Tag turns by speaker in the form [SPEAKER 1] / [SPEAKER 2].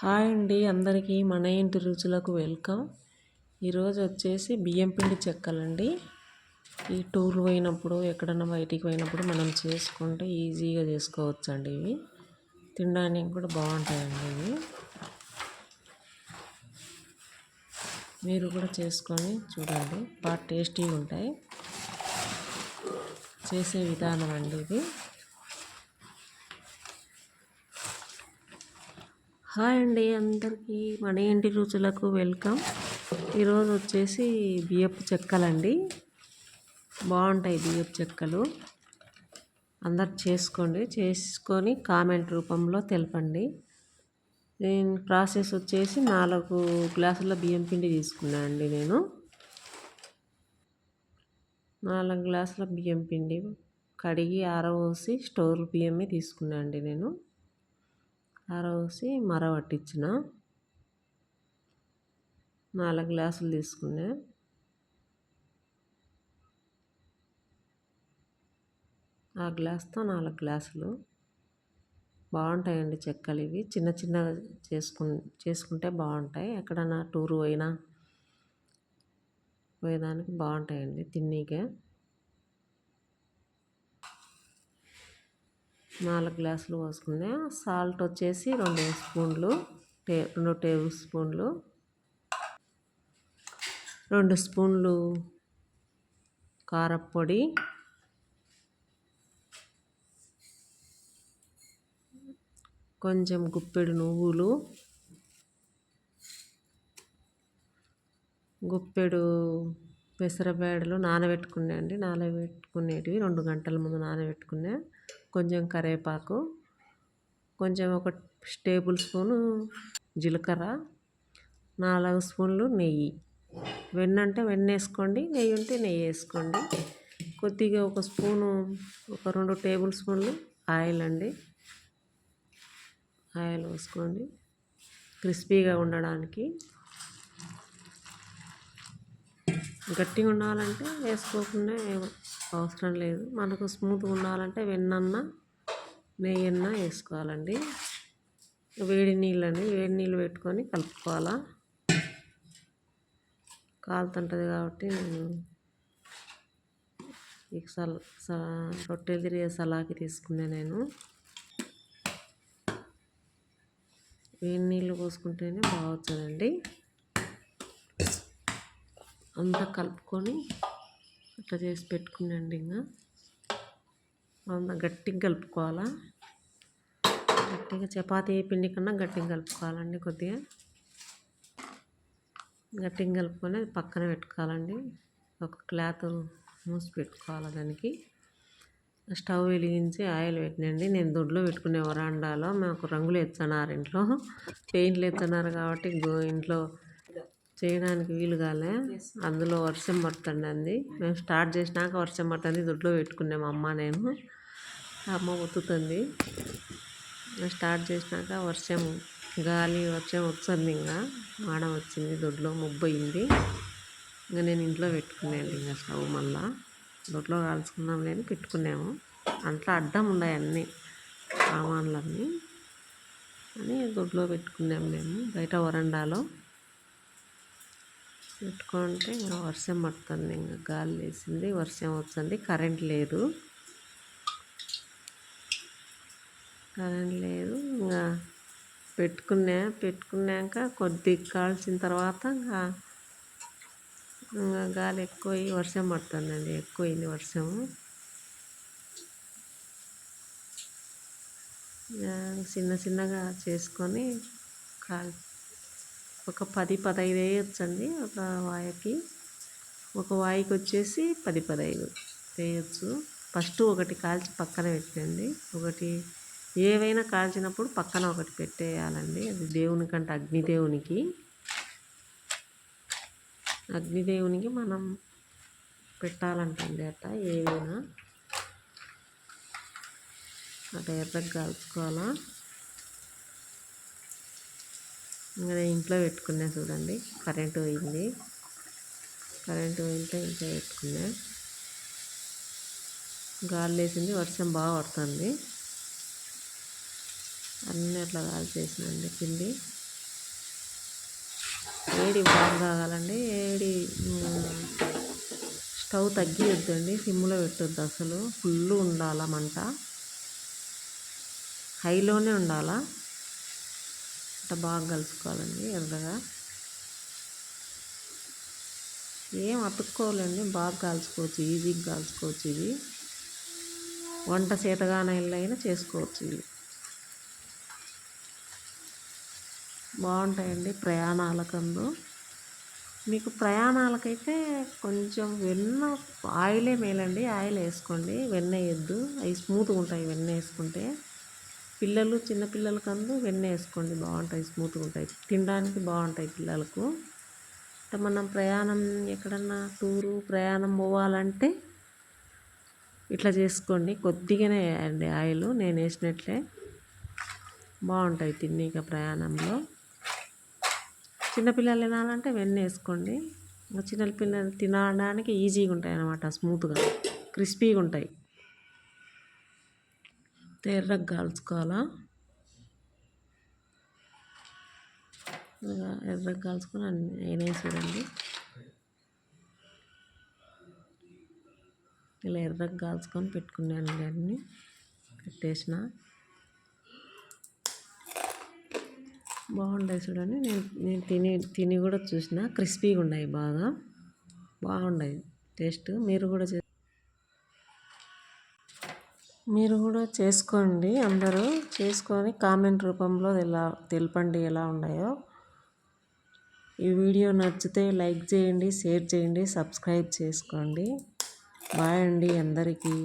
[SPEAKER 1] Hi అండి అందరికీ మన ఇంటి రుచులకు వెల్కమ్. ఈరోజు వచ్చేసి బియ్యం పిండి చెక్కలండి. ఈ టూర్ పోయినప్పుడు ఎక్కడన్నా బయటికి పోయినప్పుడు మనం చేసుకుంటే ఈజీగా చేసుకోవచ్చు అండి ఇవి. తినడానికి కూడా బాగుంటాయండి ఇవి. మీరు కూడా చేసుకొని చూడండి బాగా టేస్టీగా ఉంటాయి చేసే విధానం అండి ఇది. హాయ్ అండి అందరికీ మన ఇంటి రుచులకు వెల్కమ్. ఈరోజు వచ్చేసి బియ్యపు చెక్కలండి. బాగుంటాయి బియ్యపు చెక్కలు. అందరు చేసుకోండి. చేసుకొని కామెంట్ రూపంలో తెలపండి. నేను ప్రాసెస్ వచ్చేసి నాలుగు గ్లాసుల బియ్యం పిండి తీసుకున్నాను అండి నేను. నాలుగు గ్లాసుల బియ్యం పిండి కడిగి ఆరబోసి స్టోర్ బియ్యమే తీసుకున్నాను అండి నేను. ఆరబోసి మర పట్టించిన. నాలుగు గ్లాసులు తీసుకున్నా. ఆ గ్లాస్తో నాలుగు గ్లాసులు. బాగుంటాయండి చెక్కలు ఇవి. చిన్న చిన్నగా చేసుకు చేసుకుంటే బాగుంటాయి. ఎక్కడన్నా టూర్ పోయినా పోయేదానికి బాగుంటాయండి తిన్నీకే. నాలుగు గ్లాసులు పోసుకున్నా సాల్ట్ వచ్చేసి రెండు స్పూన్లు టే రెండు టేబుల్ స్పూన్లు రెండు స్పూన్లు కారపొడి కొంచెం గుప్పెడు నువ్వులు గుప్పెడు పెసరబేడలు నానబెట్టుకునే అండి. నానబెట్టుకునేటివి రెండు గంటల ముందు నానబెట్టుకునే కొంచెం కరివేపాకు కొంచెం ఒక టేబుల్ స్పూను జీలకర్ర నాలుగు స్పూన్లు నెయ్యి. వెన్న అంటే వెన్న వేసుకోండి నెయ్యి ఉంటే నెయ్యి వేసుకోండి. కొద్దిగా ఒక స్పూను ఒక రెండు టేబుల్ స్పూన్లు ఆయిల్ అండి. ఆయిల్ వేసుకోండి క్రిస్పీగా ఉండడానికి గట్టిగా ఉండాలంటే వేసుకోకుండా అవసరం లేదు. మనకు స్మూత్గా ఉండాలంటే వెన్నన్నా నెయ్యన్నా వేసుకోవాలండి. వేడి నీళ్ళని వేడి నీళ్ళు పెట్టుకొని కలుపుకోవాలా? కాలుతుంటుంది కాబట్టి నేను ఈ సల్ రొట్టెలు తిరిగే సలాకి తీసుకునే నేను. వేడి నీళ్ళు పోసుకుంటేనే బాగుంటుందండి అంతా కలుపుకొని అట్లా చేసి పెట్టుకునండి ఇంకా అంతా గట్టిగా కలుపుకోవాలా? గట్టిగా చపాతీ పిండి కన్నా గట్టిగా కలుపుకోవాలండి కొద్దిగా. గట్టిగా కలుపుకొని పక్కన పెట్టుకోవాలండి. ఒక క్లాత్ మూసి పెట్టుకోవాలి దానికి? స్టవ్ వెలిగించి ఆయిల్ పెట్టినండి. నేను దొడ్లో పెట్టుకునే వరాండాలో మాకు రంగులు ఎత్తన్నారు ఇంట్లో. పెయింట్లు ఎత్తన్నారు కాబట్టి ఇంట్లో చేయడానికి వీలు కాలే. అందులో వర్షం పడుతుంది మేము స్టార్ట్ చేసినాక వర్షం పడుతుంది. దొడ్లో పెట్టుకున్నాము అమ్మ నేను. అమ్మ ఒత్తుతుంది. స్టార్ట్ చేసినాక వర్షం గాలి వర్షం వచ్చింది ఇంకా. మాడ వచ్చింది దొడ్లో ముబ్బయింది ఇంకా నేను ఇంట్లో పెట్టుకున్నాను ఇంకా స్టవ్ మళ్ళా. దొడ్లో కాల్చుకున్నాం లేని పెట్టుకున్నాము. అంట్లో అడ్డం ఉన్నాయి అన్నీ సామాన్లన్నీ. అని దొడ్లో పెట్టుకున్నాం మేము బయట వరండాలో. పెట్టుకుంటే ఇంకా వర్షం పడుతుంది ఇంకా గాలి వేసింది వర్షం వస్తుంది కరెంట్ లేదు. కరెంట్ లేదు ఇంకా పెట్టుకున్నా పెట్టుకున్నాక కొద్దిగా కాల్చిన తర్వాత ఇంకా ఇంకా గాలి ఎక్కువ వర్షం పడుతుందండి ఎక్కువైంది వర్షము చిన్న చిన్నగా చేసుకొని కాల్ ఒక పది పదహైదు వేయచ్చండి ఒక వాయకి. ఒక వాయికి వచ్చేసి పది పదహైదు వేయచ్చు. ఫస్ట్ ఒకటి కాల్చి పక్కన పెట్టండి. ఒకటి ఏవైనా కాల్చినప్పుడు పక్కన ఒకటి పెట్టేయాలండి. అది దేవునికి. అంటే అగ్నిదేవునికి అగ్నిదేవునికి మనం పెట్టాలంటండి అట్ట ఏవైనా. అట్లా ఎర్రగా కాల్చుకోవాలా? ఇంకా ఇంట్లో పెట్టుకున్నా చూడండి. కరెంటు పోయింది. కరెంటు పోయింటే ఇంట్లో పెట్టుకున్నా. గాలి వేసింది వర్షం బాగా పడుతుంది. అన్నీ అట్లా గాలి చేసినండి పిండి. వేడి బాగా కాగాలండి వేడి స్టవ్ స్టవ్ తగ్గియొద్దండి. సిమ్లో పెట్టొద్దు అసలు. ఫుల్ ఉండాల మంట? హైలోనే ఉండాలా? అట్లా బాగా కలుసుకోవాలండి ఎర్రగా. ఏం అతుక్కోవాలండి బాగా కాల్చుకోవచ్చు ఈజీగా కాల్చుకోవచ్చు ఇది. వంట చేతగానైనా చేసుకోవచ్చు ఇవి. బాగుంటాయండి ప్రయాణాలకందు. మీకు ప్రయాణాలకైతే కొంచెం వెన్న ఆయిలే మేలండి ఆయిల్ వేసుకోండి వెన్న వేయద్దు. అవి స్మూత్గా ఉంటాయి వెన్న వేసుకుంటే. పిల్లలు చిన్నపిల్లలకందు వెన్న వేసుకోండి. బాగుంటాయి స్మూత్గా ఉంటాయి. తినడానికి బాగుంటాయి పిల్లలకు. అంటే మనం ప్రయాణం ఎక్కడన్నా టూరు ప్రయాణం పోవాలంటే ఇట్లా చేసుకోండి. కొద్దిగానే వేయండి ఆయిల్ నేను వేసినట్లే. బాగుంటాయి తిన్నీక ప్రయాణంలో. చిన్నపిల్లలు తినాలంటే వెన్న వేసుకోండి. చిన్నపిల్లలు తినడానికి ఈజీగా ఉంటాయి అన్నమాట స్మూత్గా. క్రిస్పీగా ఉంటాయి. ఎర్రగా కాల్చుకోవాలా? ఇలా ఎర్రగా కాల్చుకొని అన్ని చూడండి. ఇలా ఎర్రగా కాల్చుకొని పెట్టుకున్నాను అన్నీ. పెట్టేసిన. బాగుండే చూడండి. నేను నేను తిని తిని కూడా చూసిన. క్రిస్పీగా ఉన్నాయి బాగా. బాగున్నాయి టేస్ట్. మీరు కూడా మీరు కూడా చేసుకోండి అందరూ. చేసుకొని కామెంట్ రూపంలో ఎలా తెలపండి ఎలా ఉన్నాయో. ఈ వీడియో నచ్చితే లైక్ చేయండి షేర్ చేయండి సబ్స్క్రైబ్ చేసుకోండి. బాయ్ అండి అందరికీ.